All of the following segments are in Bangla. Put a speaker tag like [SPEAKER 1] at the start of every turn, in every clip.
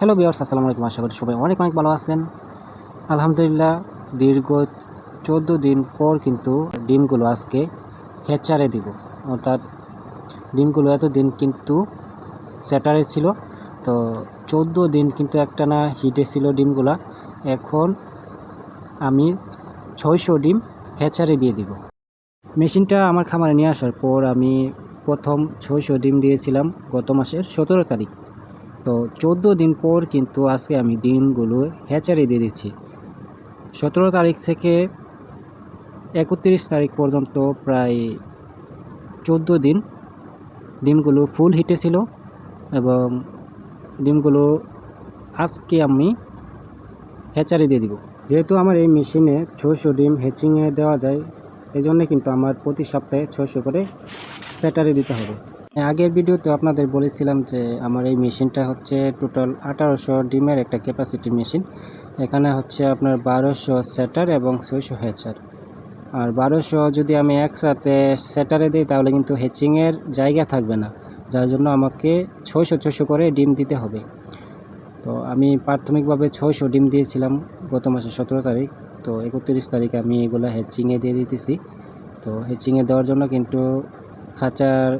[SPEAKER 1] হ্যালো বিয়ার্স আসসালামু আলাইকুম। আশা করি সবাই অনেক অনেক ভালো আছেন। আলহামদুলিল্লাহ, দীর্ঘ চোদ্দ দিন পর কিন্তু ডিমগুলো আজকে হেচারে দিব। অর্থাৎ ডিমগুলো এতদিন কিন্তু স্যাটারে ছিল। তো চোদ্দ দিন কিন্তু একটা না হিটে ছিল ডিমগুলা। এখন আমি ছয়শো ডিম হেচারে দিয়ে দিব। মেশিনটা আমার খামারে নিয়ে আসার পর আমি প্রথম ছয়শো ডিম দিয়েছিলাম গত মাসের সতেরো তারিখ। তো চোদ্দ দিন পর কিন্তু আজকে আমি ডিমগুলো হ্যাচারি দিয়ে দিচ্ছি। সতেরো তারিখ থেকে একত্রিশ তারিখ পর্যন্ত প্রায় চোদ্দ দিন ডিমগুলো ফুল হিটে ছিল এবং ডিমগুলো আজকে আমি হ্যাচারি দিয়ে দিব। যেহেতু আমার এই মেশিনে ছশো ডিম হ্যাচিংয়ে দেওয়া যায় এই জন্যে কিন্তু আমার প্রতি সপ্তাহে ছশো করে স্যাটারি দিতে হবে। আগের ভিডিওতে আপনাদের বলেছিলাম যে আমার এই মেশিনটা হচ্ছে টোটাল আঠারোশো ডিমের একটা ক্যাপাসিটি মেশিন এখানে হচ্ছে আপনার বারোশো সেটার এবং ছয়শো হ্যাচার আর বারোশো যদি আমি একসাথে সেটারে দিই, তাহলে কিন্তু হ্যাচিংয়ের জায়গা থাকবে না। যার জন্য আমাকে ছয়শো ছয়শো করে ডিম দিতে হবে। তো আমি প্রাথমিকভাবে ছয়শো ডিম দিয়েছিলাম গত মাসের সতেরো তারিখ। তো একত্রিশ তারিখ আমি এগুলো হ্যাচিংয়ে দিয়ে দিতেছি। তো হ্যাচিংয়ে দেওয়ার জন্য কিন্তু খাঁচার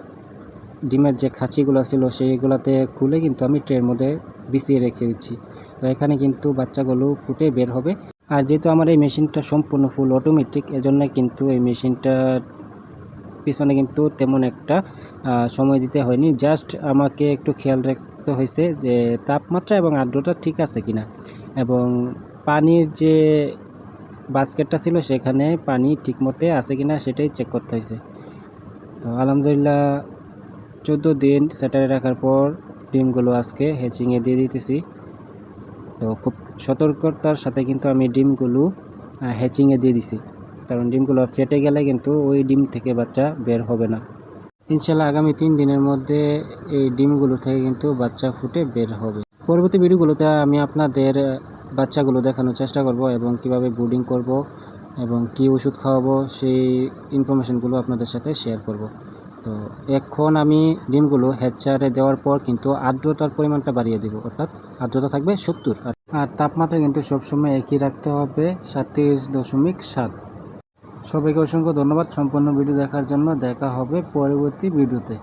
[SPEAKER 1] ডিমের যে খাঁচিগুলো ছিল সেইগুলোতে খুলে কিন্তু আমি ট্রের মধ্যে বিছিয়ে রেখে দিচ্ছি। তো এখানে কিন্তু বাচ্চাগুলো ফুটে বের হবে। আর যেহেতু আমার এই মেশিনটা সম্পূর্ণ ফুল অটোমেটিক এজন্য কিন্তু এই মেশিনটা পিছনে কিন্তু তেমন একটা সময় দিতে হয়নি। জাস্ট আমাকে একটু খেয়াল রাখতে হয়েছে যে তাপমাত্রা এবং আর্দ্রতা ঠিক আছে কিনা। এবং পানির যে বাস্কেটটা ছিল সেখানে পানি ঠিকমতো আছে কিনা সেটাই চেক করতে হয়েছে। তো আলহামদুলিল্লাহ চোদ্দ দিন স্যাটারে রাখার পর ডিমগুলো আজকে হ্যাচিংয়ে দিয়ে দিতেছি। তো খুব সতর্কতার সাথে কিন্তু আমি ডিমগুলো হ্যাচিংয়ে দিয়ে দিছি। কারণ ডিমগুলো ফেটে গেলে কিন্তু ওই ডিম থেকে বাচ্চা বের হবে না। ইনশাল্লাহ আগামী তিন দিনের মধ্যে এই ডিমগুলো থেকে কিন্তু বাচ্চা ফুটে বের হবে। পরবর্তী ভিডিওগুলোতে আমি আপনাদের বাচ্চাগুলো দেখানোর চেষ্টা করব এবং কীভাবে ব্রুডিং করব এবং কি ওষুধ খাওয়াবো সেই ইনফরমেশনগুলো আপনাদের সাথে শেয়ার করব। তো এখন আমি ডিমগুলো হেডচারে দেওয়ার পর কিন্তু আর্দ্রতার পরিমাণটা বাড়িয়ে দেবো, অর্থাৎ আর্দ্রতা থাকবে সত্তর। আর তাপমাত্রা কিন্তু সবসময় একই রাখতে হবে সাতত্রিশ দশমিক সাত। সবাইকে অসংখ্য ধন্যবাদ, সম্পূর্ণ ভিডিও দেখার জন্য দেখা হবে পরবর্তী ভিডিওতে।